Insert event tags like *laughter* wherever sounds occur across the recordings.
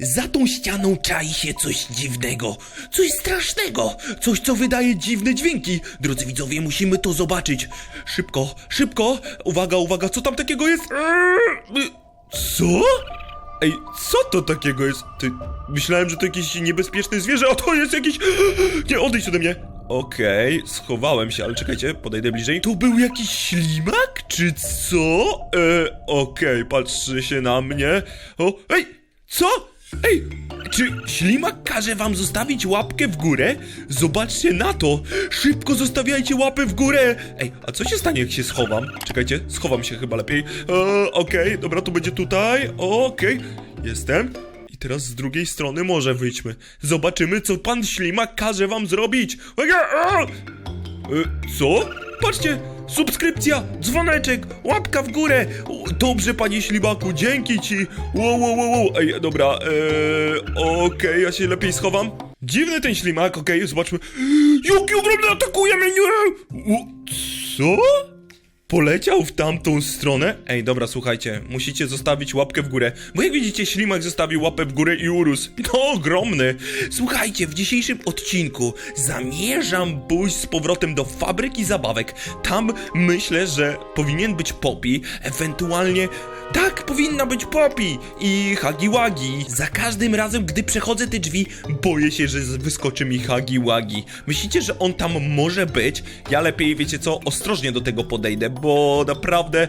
Za tą ścianą czai się coś dziwnego, coś strasznego, coś co wydaje dziwne dźwięki. Drodzy widzowie, musimy to zobaczyć. Szybko, szybko! Uwaga, uwaga, co tam takiego jest? Co? Ej, co to takiego jest? Ty, myślałem, że to jakieś niebezpieczne zwierzę, a to jest jakiś... Nie, odejdź ode mnie! Okej, schowałem się, ale czekajcie, podejdę bliżej. To był jakiś ślimak, czy co? E, okej, patrzy się na mnie. O, ej, co? Ej, czy ślimak każe wam zostawić łapkę w górę? Zobaczcie na to! Szybko zostawiajcie łapę w górę! Ej, a co się stanie, jak się schowam? Czekajcie, schowam się chyba lepiej. E, okej, dobra, to będzie tutaj. Okej, jestem. I teraz z drugiej strony może wyjdźmy. Zobaczymy, co pan ślimak każe wam zrobić. E, co? Patrzcie! Subskrypcja, dzwoneczek, łapka w górę! Dobrze, panie ślimaku, dzięki ci! Wow, wow, wow, wow. Ej, dobra, eee, okej, ja się lepiej schowam. Dziwny ten ślimak, okej, zobaczmy. *gasps* Jaki ogromny atakuje mnie! Co? Poleciał w tamtą stronę? Ej, dobra, słuchajcie, musicie zostawić łapkę w górę, bo jak widzicie, ślimak zostawił łapę w górę i urósł. *laughs* No, ogromny. Słuchajcie, w dzisiejszym odcinku zamierzam pójść z powrotem do fabryki zabawek. Tam myślę, że powinien być Poppy, ewentualnie... Tak, powinna być Poppy i Hagi Wagi. Za każdym razem, gdy przechodzę te drzwi, boję się, że wyskoczy mi Hagi Wagi. Myślicie, że on tam może być? Ja lepiej, wiecie co, ostrożnie do tego podejdę, bo naprawdę...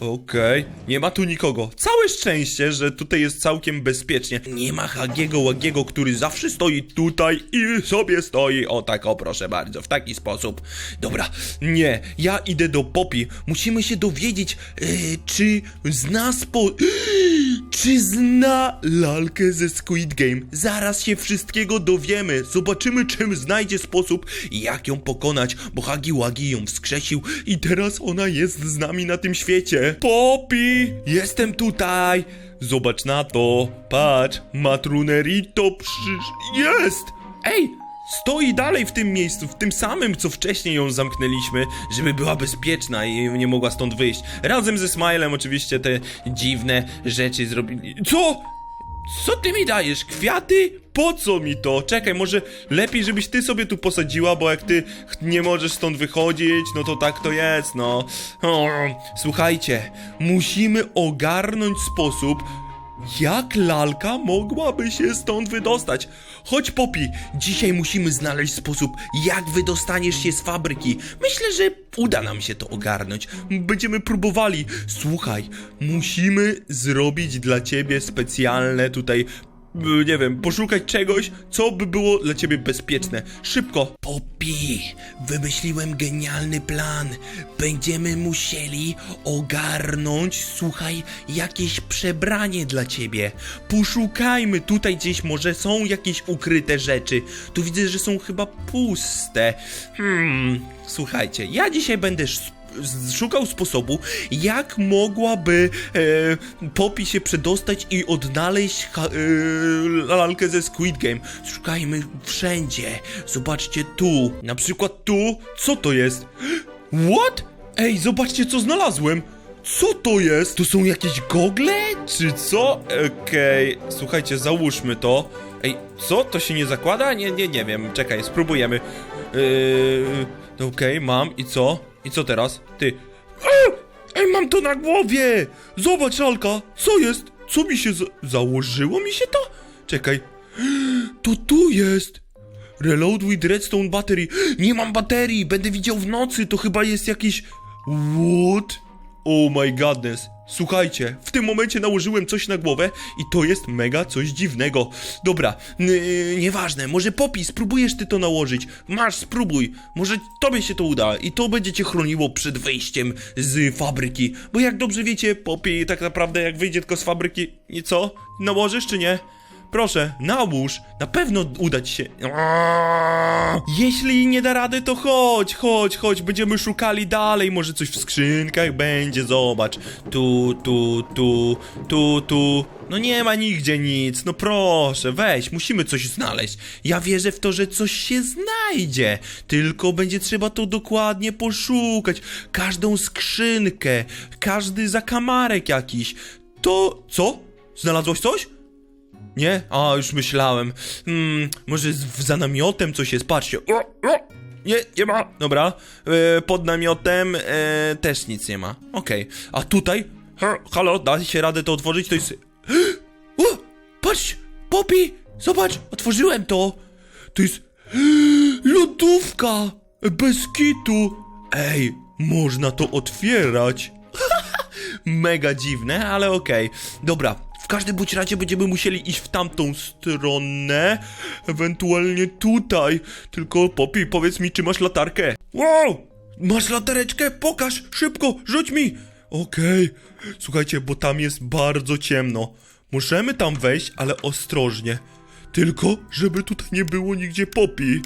Okej, nie ma tu nikogo. Całe szczęście, że tutaj jest całkiem bezpiecznie. Nie ma Hagiego Łagiego, który zawsze stoi tutaj i sobie stoi. O tak, o proszę bardzo, w taki sposób. Dobra, nie, ja idę do Poppy. Musimy się dowiedzieć, e, czy zna spo... *gasps* Czy zna lalkę ze Squid Game? Zaraz się wszystkiego dowiemy. Zobaczymy, czym znajdzie sposób, jak ją pokonać, bo Hagi Wagi ją wskrzesił i teraz ona jest z nami na tym świecie. Poppy! Jestem tutaj! Zobacz na to. Patrz, Matrunerito przysz... Jest! Ej! Stoi dalej w tym miejscu, w tym samym, co wcześniej ją zamknęliśmy, żeby była bezpieczna i nie mogła stąd wyjść. Razem ze Smilem oczywiście te dziwne rzeczy zrobili. Co? Co ty mi dajesz? Kwiaty? Po co mi to? Czekaj, może lepiej, żebyś ty sobie tu posadziła, bo jak ty nie możesz stąd wychodzić, no to tak to jest, no. Słuchajcie, musimy ogarnąć sposób, jak lalka mogłaby się stąd wydostać? Chodź, Poppy, dzisiaj musimy znaleźć sposób, jak wydostaniesz się z fabryki. Myślę, że uda nam się to ogarnąć. Będziemy próbowali. Słuchaj, musimy zrobić dla ciebie specjalne tutaj nie wiem, poszukać czegoś, co by było dla ciebie bezpieczne. Szybko. Poppy, wymyśliłem genialny plan. Będziemy musieli ogarnąć, słuchaj, jakieś przebranie dla ciebie. Poszukajmy, tutaj gdzieś może są jakieś ukryte rzeczy. Tu widzę, że są chyba puste. Hmm, słuchajcie, ja dzisiaj będę szukał sposobu, jak mogłaby e, Poppy się przedostać i odnaleźć e, lalkę ze Squid Game. Szukajmy wszędzie. Zobaczcie tu. Na przykład tu. Co to jest? What? Ej, zobaczcie co znalazłem. Co to jest? To są jakieś gogle? Czy co? Okej, słuchajcie, załóżmy to. Ej, co? To się nie zakłada? Nie, nie, nie wiem. Czekaj, spróbujemy. Yy, Okej, mam. I co? I co teraz? Ty. Ej, mam to na głowie! Zobacz, Alka! Co jest? Co mi się za założyło mi się to? Czekaj. To tu jest! Reload with redstone battery. Nie mam baterii, będę widział w nocy, to chyba jest jakiś... What? Oh my godness. Słuchajcie, w tym momencie nałożyłem coś na głowę i to jest mega coś dziwnego. Dobra, yy, nieważne, może Poppy, spróbujesz ty to nałożyć. Masz, spróbuj. Może tobie się to uda i to będzie cię chroniło przed wyjściem z fabryki. Bo jak dobrze wiecie, Poppy tak naprawdę jak wyjdzie tylko z fabryki, i co? Nałożysz czy nie? Proszę, nałóż, na pewno uda ci się. Jeśli nie da rady, to chodź, chodź, chodź, będziemy szukali dalej, może coś w skrzynkach będzie, zobacz. Tu, tu, tu, tu, tu. No nie ma nigdzie nic, no proszę, weź, musimy coś znaleźć. Ja wierzę w to, że coś się znajdzie, tylko będzie trzeba to dokładnie poszukać. Każdą skrzynkę, każdy zakamarek jakiś. To co? Znalazłeś coś? Nie? A, już myślałem. Hmm, może z, za namiotem coś jest, patrzcie. Nie, nie ma. Dobra. E, pod namiotem e, też nic nie ma. Okej. A tutaj? Ha, halo, da się radę to otworzyć? To jest... *gasps* O, patrz! Poppy! Zobacz, otworzyłem to! To jest... *gasps* Lodówka! Bez kitu! Ej, można to otwierać! *laughs* Mega dziwne, ale okej. Dobra, w każdym bądź razie będziemy musieli iść w tamtą stronę, ewentualnie tutaj. Tylko Poppy, powiedz mi, czy masz latarkę? Wow! Masz latareczkę? Pokaż! Szybko! Rzuć mi! Okej. Słuchajcie, bo tam jest bardzo ciemno. Możemy tam wejść, ale ostrożnie. Tylko, żeby tutaj nie było nigdzie Poppy.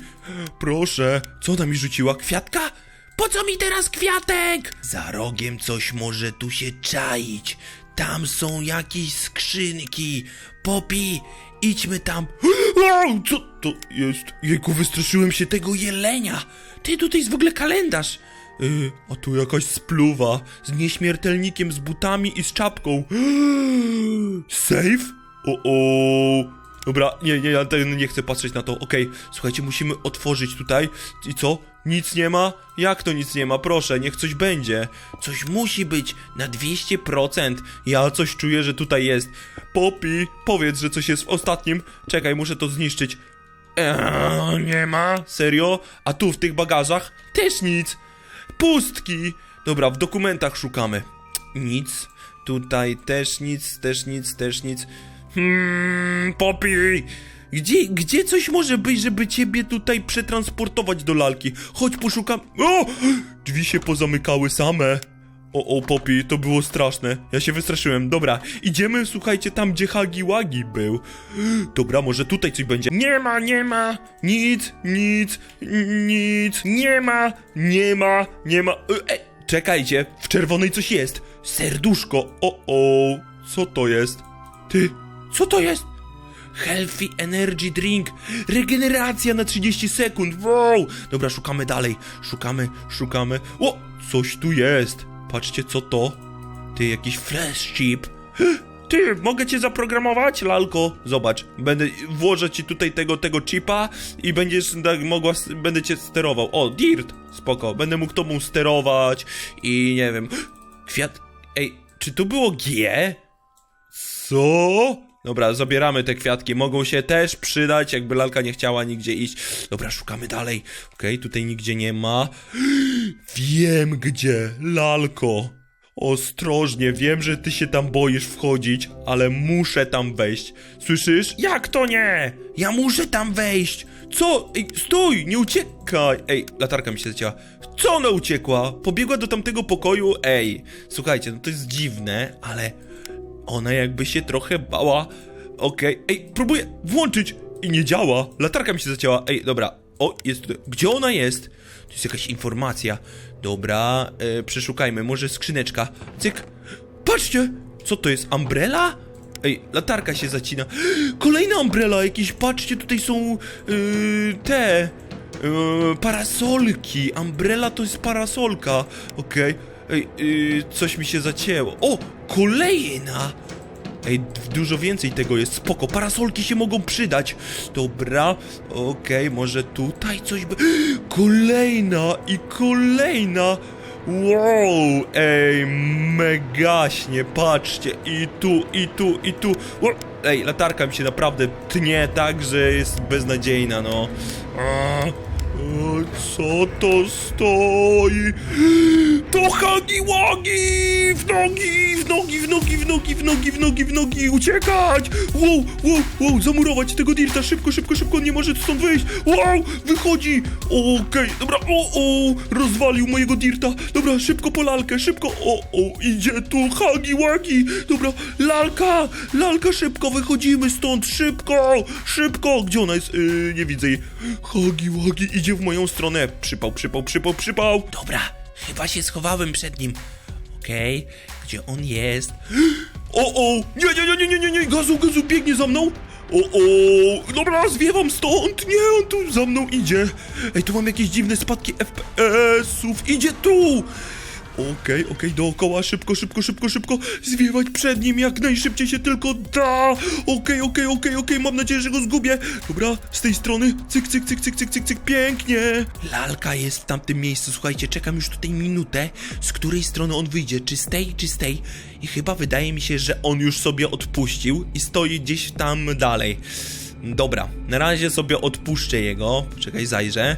Proszę. Co ona mi rzuciła? Kwiatka? Po co mi teraz kwiatek? Za rogiem coś może tu się czaić. Tam są jakieś skrzynki. Poppy, idźmy tam. Co to jest? Jejku, wystraszyłem się tego jelenia. Ty, tutaj jest w ogóle kalendarz. Yy, a tu jakaś spluwa z nieśmiertelnikiem, z butami i z czapką. Safe? O, o. Dobra, nie, nie, ja nie chcę patrzeć na to. Okej, słuchajcie, musimy otworzyć tutaj. I co? Nic nie ma? Jak to nic nie ma? Proszę, niech coś będzie. Coś musi być na 200%. Ja coś czuję, że tutaj jest. Poppy, powiedz, że coś jest w ostatnim. Czekaj, muszę to zniszczyć. Eee, nie ma? Serio? A tu w tych bagażach? Też nic. Pustki. Dobra, w dokumentach szukamy. Nic. Tutaj też nic, też nic, też nic. Hmm, Poppy! Gdzie, gdzie coś może być, żeby ciebie tutaj przetransportować do lalki? Chodź, poszukam. O! Drzwi się pozamykały same. O, o, Poppy, to było straszne. Ja się wystraszyłem. Dobra, idziemy, słuchajcie, tam, gdzie Hagi Wagi był. Dobra, może tutaj coś będzie. Nie ma, nie ma. Nic, nic, nic. Nie ma, nie ma, nie ma. Ej, czekajcie, w czerwonej coś jest. Serduszko. O, o, co to jest? Ty, co to jest? Healthy Energy Drink. Regeneracja na 30 sekund. Wow. Dobra, szukamy dalej. Szukamy, szukamy. O, coś tu jest. Patrzcie, co to? Ty, jakiś flash chip. *gasps* Ty, mogę cię zaprogramować, lalko? Zobacz, będę, włożę ci tutaj tego, tego chipa i będziesz tak mogła, będę cię sterował. O, Dirt, spoko, będę mógł tobą sterować i nie wiem. *gasps* Kwiat, ej, czy to było G? Co? Dobra, zabieramy te kwiatki. Mogą się też przydać, jakby lalka nie chciała nigdzie iść. Dobra, szukamy dalej. Okej, tutaj nigdzie nie ma. *gasps* Wiem gdzie, lalko. Ostrożnie, wiem, że ty się tam boisz wchodzić, ale muszę tam wejść. Słyszysz? Jak to nie? Ja muszę tam wejść. Co? Ej, stój, nie uciekaj. Ej, latarka mi się zacięła. Co ona uciekła? Pobiegła do tamtego pokoju? Ej, słuchajcie, no to jest dziwne, ale ona jakby się trochę bała. Okej, ej, próbuję włączyć i nie działa. Latarka mi się zacięła. Ej, dobra. O, jest tutaj. Gdzie ona jest? To jest jakaś informacja. Dobra, e, przeszukajmy. Może skrzyneczka. Cyk. Patrzcie! Co to jest? Umbrella? Ej, latarka się zacina. *gasps* Kolejna umbrella jakieś. Patrzcie, tutaj są yy, te yy, parasolki. Umbrella to jest parasolka. Okej. Ej, yy, coś mi się zacięło. O, kolejna! Ej, dużo więcej tego jest, spoko, parasolki się mogą przydać. Dobra, okej, może tutaj coś by... *gasps* Kolejna i kolejna! Wow, ej, megaśnie, patrzcie, i tu, i tu, i tu. Ej, latarka mi się naprawdę tnie tak, że jest beznadziejna, no. Co to stoi? *gasps* To Hagi Wagi! W nogi, w nogi, w nogi, w nogi, w nogi, w nogi, w nogi, uciekać! Wow, wow, wow, zamurować tego Dirta, szybko, szybko, szybko, nie może stąd wyjść! Wow, wychodzi! Okej, dobra, o, o, rozwalił mojego Dirta, dobra, szybko po lalkę, szybko, o, o, idzie tu Hagi Wagi! Dobra, lalka, lalka, szybko, wychodzimy stąd, szybko, szybko! Gdzie ona jest? Yy, nie widzę jej. Hagi Wagi idzie w moją stronę, przypał, przypał, przypał, przypał! Dobra, chyba się schowałem przed nim. Okej, gdzie on jest? *gasps* O, o! Nie, nie, nie, nie, nie, nie! Gazu, gazu, biegnie za mną! O, o! Dobra, zwiewam stąd! Nie, on tu za mną idzie! Ej, tu mam jakieś dziwne spadki FPS-ów! Idzie tu! Okej, okej, dookoła, szybko, szybko, szybko, szybko, zwiewać przed nim jak najszybciej się tylko da. Okej, okej, okej, okej, mam nadzieję, że go zgubię. Dobra, z tej strony, cyk, cyk, cyk, cyk, cyk, cyk, cyk, pięknie. Lalka jest w tamtym miejscu, słuchajcie, czekam już tutaj minutę, z której strony on wyjdzie, czy z tej, czy z tej. I chyba wydaje mi się, że on już sobie odpuścił i stoi gdzieś tam dalej. Dobra, na razie sobie odpuszczę jego. Czekaj, zajrzę.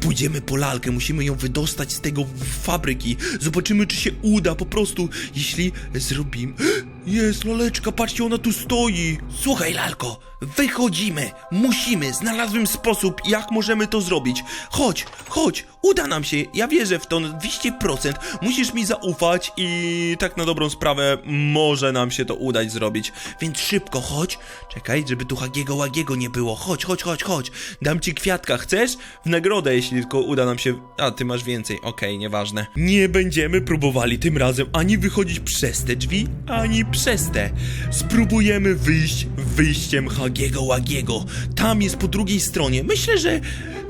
Pójdziemy po lalkę, musimy ją wydostać z tego fabryki. Zobaczymy, czy się uda po prostu, jeśli zrobimy. *gasps* Jest laleczka, patrzcie, ona tu stoi. Słuchaj, lalko, wychodzimy. Musimy, znalazłem sposób, jak możemy to zrobić. Chodź, chodź, uda nam się. Ja wierzę w to na 200%. Musisz mi zaufać i tak na dobrą sprawę może nam się to udać zrobić. Więc szybko, chodź. Czekaj, żeby tu Hagiego Łagiego nie było. Chodź, chodź, chodź, chodź. Dam ci kwiatka, chcesz? W nagrodę, jeśli tylko uda nam się... A, ty masz więcej. Okej, nieważne. Nie będziemy próbowali tym razem ani wychodzić przez te drzwi, ani przez te. Spróbujemy wyjść wyjściem Hagiego Łagiego. Tam jest po drugiej stronie. Myślę, że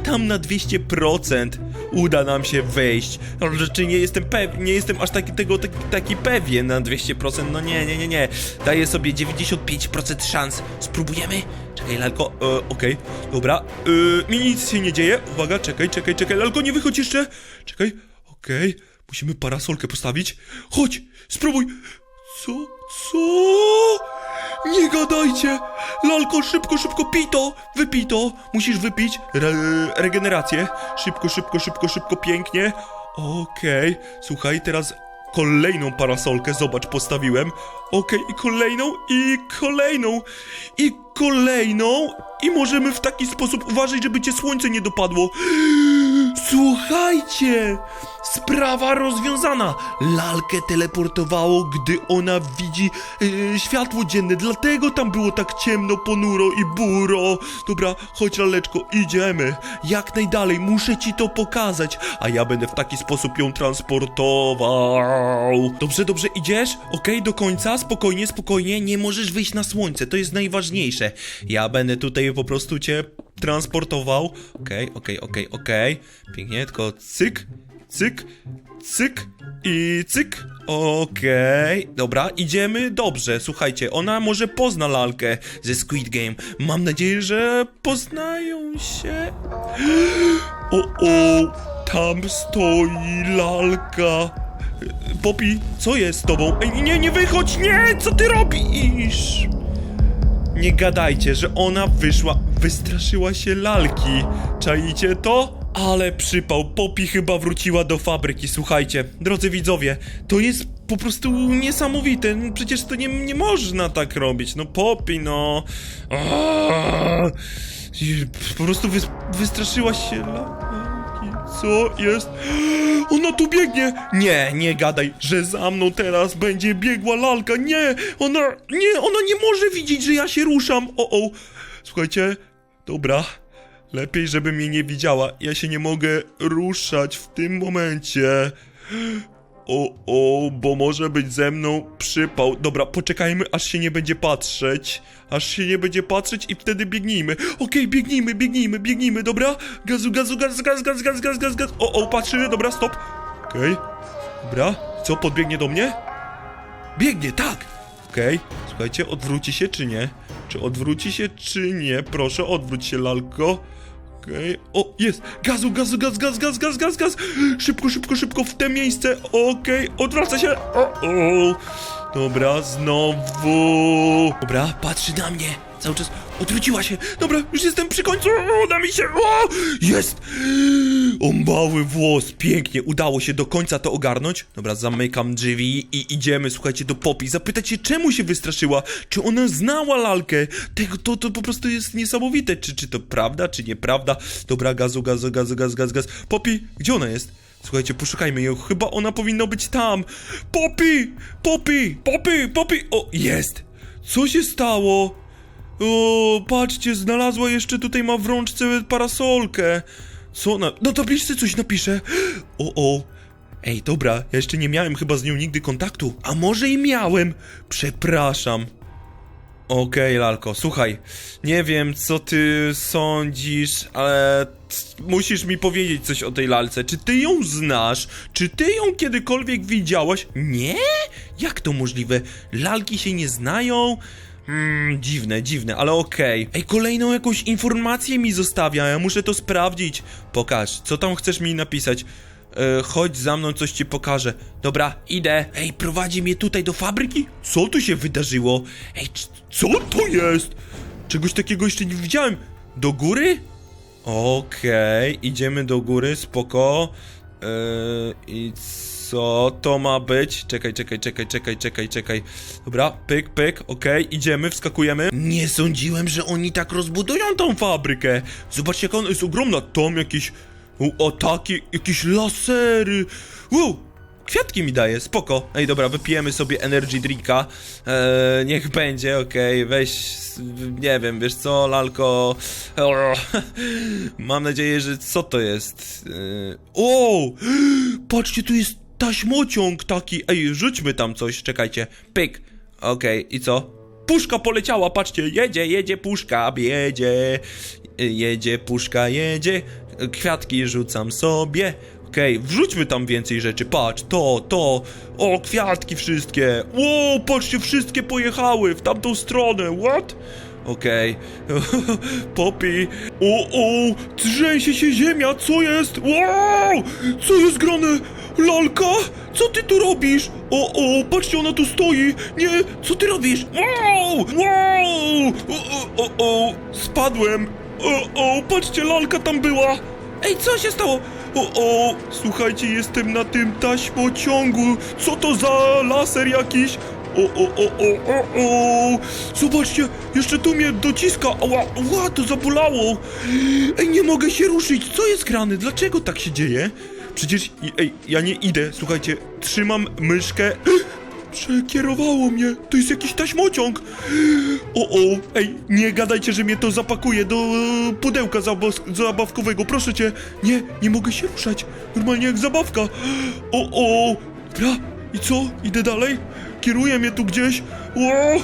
tam na 200% uda nam się wejść. Rzeczy nie jestem pewien, nie jestem aż taki, tego taki, taki pewien na 200%. No nie, nie, nie, nie. Daję sobie 95% szans. Spróbujemy? Czekaj, lalko, e, okej, dobra. E, mi nic się nie dzieje. Uwaga, czekaj, czekaj, czekaj, lalko, nie wychodź jeszcze. Czekaj, okej. Musimy parasolkę postawić. Chodź, spróbuj. Co? Co? Nie gadajcie! Lalko, szybko, szybko, pij to! Wypij to! Musisz wypić re regenerację. Szybko, szybko, szybko, szybko, pięknie. Okej, słuchaj, teraz kolejną parasolkę, zobacz, postawiłem. Okej, i kolejną, i kolejną, i kolejną. I możemy w taki sposób uważać, żeby cię słońce nie dopadło. Słuchajcie! Sprawa rozwiązana! Lalkę teleportowało, gdy ona widzi yy, światło dzienne, dlatego tam było tak ciemno, ponuro i buro. Dobra, chodź laleczko, idziemy. Jak najdalej, muszę ci to pokazać, a ja będę w taki sposób ją transportował. Dobrze, dobrze, idziesz? Okej, do końca, spokojnie, spokojnie, nie możesz wyjść na słońce, to jest najważniejsze. Ja będę tutaj po prostu cię transportował. Okej, okej, okej, okej. Pięknie, tylko cyk, cyk, cyk i cyk. Okej, dobra, idziemy dobrze. Słuchajcie, ona może pozna lalkę ze Squid Game. Mam nadzieję, że poznają się. *gasps* O, o, tam stoi lalka. Popi, co jest z tobą? Ej, nie, nie wychodź, nie! Co ty robisz? Nie gadajcie, że ona wyszła, wystraszyła się lalki. Czaicie to? Ale przypał, Popi chyba wróciła do fabryki, słuchajcie. Drodzy widzowie, to jest po prostu niesamowite. No Przecież to nie, nie można tak robić. No Popi, no. Po prostu wys, wystraszyła się lalki. Co jest? Ona tu biegnie! Nie, nie gadaj, że za mną teraz będzie biegła lalka. Nie, ona, nie, ona nie może widzieć, że ja się ruszam. O, o. Słuchajcie, dobra. Lepiej, żeby mnie nie widziała. Ja się nie mogę ruszać w tym momencie. O, o, bo może być ze mną przypał. Dobra, poczekajmy, aż się nie będzie patrzeć. Aż się nie będzie patrzeć i wtedy biegnijmy. Okej, biegnijmy, biegnijmy, biegnijmy, dobra? Gazu, gazu, gaz, gaz, gaz, gaz, gaz, gaz, gaz. O, o, patrzy, dobra, stop. Okej, dobra. Co, podbiegnie do mnie? Biegnie, tak! Okej, słuchajcie, odwróci się czy nie? Czy odwróci się czy nie? Proszę, odwróć się, lalko. Okej, o, jest! Gazu, gazu, gaz, gaz, gaz, gaz, gaz, gaz! Szybko, szybko, szybko w te miejsce! Okej, odwraca się! O, o! Dobra, znowu! Dobra, patrzy na mnie! Cały czas odwróciła się! Dobra, już jestem przy końcu! Uda mi się! O, jest! O, mały włos! Pięknie, udało się do końca to ogarnąć. Dobra, zamykam drzwi i idziemy, słuchajcie, do Popi. Zapytać się, czemu się wystraszyła? Czy ona znała lalkę? Tego, to, to po prostu jest niesamowite. Czy, czy to prawda, czy nieprawda? Dobra, gazu, gazu, gazu, gaz, gaz, gaz. Popi, gdzie ona jest? Słuchajcie, poszukajmy ją. Chyba ona powinna być tam. Popi! Popi! Popi! Popi! O, jest! Co się stało? O, patrzcie, znalazła jeszcze tutaj ma w rączce parasolkę. Co na... Na tabliczce coś napisze. O, o. Ej, dobra, ja jeszcze nie miałem chyba z nią nigdy kontaktu. A może i miałem? Przepraszam. Okej, Lalko, słuchaj, nie wiem co ty sądzisz, ale musisz mi powiedzieć coś o tej lalce. Czy ty ją znasz? Czy ty ją kiedykolwiek widziałaś? Nie? Jak to możliwe? Lalki się nie znają? Hmm, dziwne, dziwne, ale okej. Ej, kolejną jakąś informację mi zostawia, ja muszę to sprawdzić. Pokaż, co tam chcesz mi napisać? E, chodź za mną, coś ci pokażę. Dobra, idę. Ej, prowadzi mnie tutaj do fabryki? Co tu się wydarzyło? Ej, co to jest? Czegoś takiego jeszcze nie widziałem. Do góry? Okej, idziemy do góry, spoko. E, I co to ma być? Czekaj, czekaj, czekaj, czekaj, czekaj, czekaj. Dobra, pyk, pyk, okej, idziemy, wskakujemy. Nie sądziłem, że oni tak rozbudują tą fabrykę. Zobaczcie, jak ona jest ogromna. Tam jakieś u, o takie, jakieś lasery. Wow, kwiatki mi daje, spoko. Ej, dobra, wypijemy sobie energy drinka. Eee, niech będzie, okej, weź, s- nie wiem, wiesz co, lalko. *laughs* Mam nadzieję, że co to jest? Eee, o, *gasps* patrzcie, tu jest taśmociąg taki. Ej, rzućmy tam coś, czekajcie. Pyk, okej, i co? Puszka poleciała, patrzcie, jedzie, jedzie puszka, jedzie, jedzie puszka, jedzie, kwiatki rzucam sobie. Okej, wrzućmy tam więcej rzeczy, patrz, to, to, o, kwiatki wszystkie, o, patrzcie, wszystkie pojechały w tamtą stronę, what? Okej, *laughs* Poppy, o, o, trzęsie się ziemia, co jest? Wow, co jest grane? Lalka? Co ty tu robisz? O, o, patrzcie, ona tu stoi. Nie, co ty robisz? Wow, wow, o, o, o, spadłem. O, o, patrzcie, lalka tam była. Ej, co się stało? O, o, słuchajcie, jestem na tym taśmociągu. Co to za laser jakiś? O, o, o, o, o, o! Zobaczcie, jeszcze tu mnie dociska. Ała, ała, to zabolało. Ej, nie mogę się ruszyć. Co jest grane? Dlaczego tak się dzieje? Przecież, ej, ja nie idę. Słuchajcie, trzymam myszkę. *gasps* Przekierowało mnie. To jest jakiś taśmociąg. *gasps* O, o, ej, nie gadajcie, że mnie to zapakuje do e, pudełka zabawkowego. Proszę cię. Nie, nie mogę się ruszać. Normalnie jak zabawka. *gasps* O, o, dobra. I co? Idę dalej? Kieruje mnie tu gdzieś. O,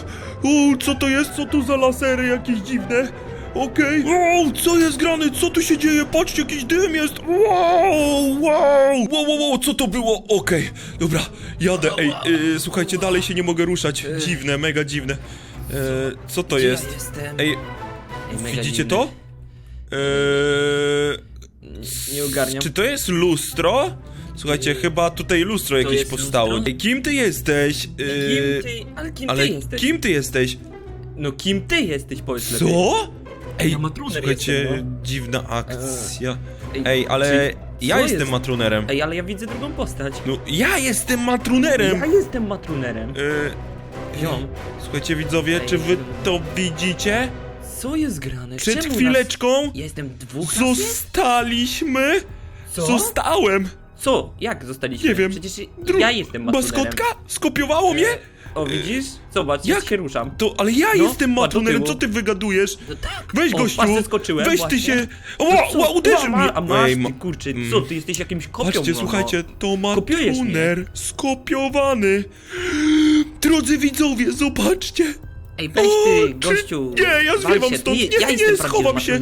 o, co to jest? Co to za lasery jakieś dziwne? Okej. Wow, co jest grane? Co tu się dzieje? Patrzcie, jakiś dym jest. Wow, wow. Wow, wow, wow, co to było? Okej, dobra, jadę. Ej, y, słuchajcie, dalej się nie mogę ruszać. Dziwne, mega dziwne. E, co to Gdzie jest? Jestem? Ej, mega widzicie to? Eee, Nie ogarniam. czy to jest lustro? Słuchajcie, chyba tutaj lustro jakieś jest powstało. lustro? Ej, kim ty jesteś? Kim Eee, ty? Ale kim ale ty jesteś? kim ty jesteś? No kim ty jesteś, powiedz lepiej. Co? Ej, Ja matruner słuchajcie, jestem, dziwna akcja. Ej, Ej, ale ja co jestem jest? matrunerem. Ej, ale ja widzę drugą postać. No, ja jestem matrunerem! Ja jestem matrunerem. Eee, Ziom, słuchajcie widzowie, Ej, czy wy to widzicie? co jest grane? Przed Czemu chwileczką Nas... Ja jestem dwóch zostaliśmy... Co? Zostałem! Co? Jak zostaliśmy? Nie wiem. Przecież Dru- ja jestem matrunerem. Maskotka? Skopiowało mnie? O, widzisz? Zobacz, Jak? się ruszam. To, ale ja No, jestem a do matrunerem, tyłu. co ty wygadujesz? No tak. Weź o, gościu! patrz, zeskoczyłem Weź właśnie. ty się... No O, o, uderzył O, ma- mnie! A masz, Ej, ty ma- kurczy, mm. co, ty jesteś jakimś kopią? Patrzcie, no, słuchajcie, to Kopiujesz matruner skopiowany. Drodzy widzowie, zobaczcie! Ej, weź O, ty, czy- gościu. Nie, ja wal zwiewam się, stąd, nie, ja nie, jestem nie, prawdziwym schowam się.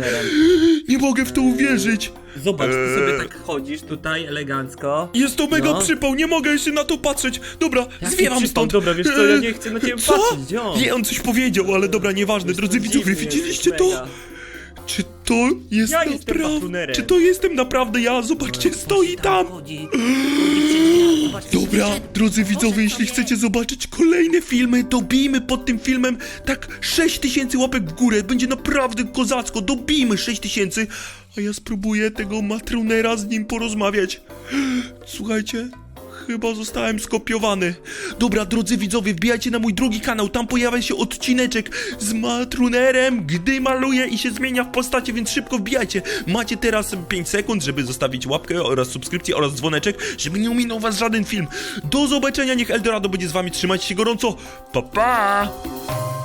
Nie mogę w to uwierzyć. Zobacz, ty Eee. sobie tak chodzisz tutaj elegancko. Jest to mega No. przypał, nie mogę się na to patrzeć. Dobra, Jaki zwiewam przypał? stąd. Dobra, wiesz co, ja Eee, nie chcę na ciebie co? patrzeć, ziom. Nie, on coś powiedział, ale dobra, nieważne. Drodzy To widzowie, dziwny widzieliście jesteś, to? mega. Czy to jest Ja jestem naprawdę... Czy to jestem naprawdę ja? Zobaczcie, stoi tam. Chodzi, chodzi przy drzwiach, zobacz, Dobra, drodzy widzowie, jeśli sobie. chcecie zobaczyć kolejne filmy, dobijmy pod tym filmem tak 6000 łapek w górę. Będzie naprawdę kozacko, dobijmy 6000, a ja spróbuję tego matronera z nim porozmawiać. *gasps* Słuchajcie, chyba zostałem skopiowany. Dobra, drodzy widzowie, wbijajcie na mój drugi kanał, tam pojawia się odcineczek z matrunerem, gdy maluje i się zmienia w postaci, więc szybko wbijajcie. Macie teraz 5 sekund, żeby zostawić łapkę oraz subskrypcję oraz dzwoneczek, żeby nie ominął was żaden film. Do zobaczenia, niech Eldorado będzie z wami, trzymajcie się gorąco, pa pa!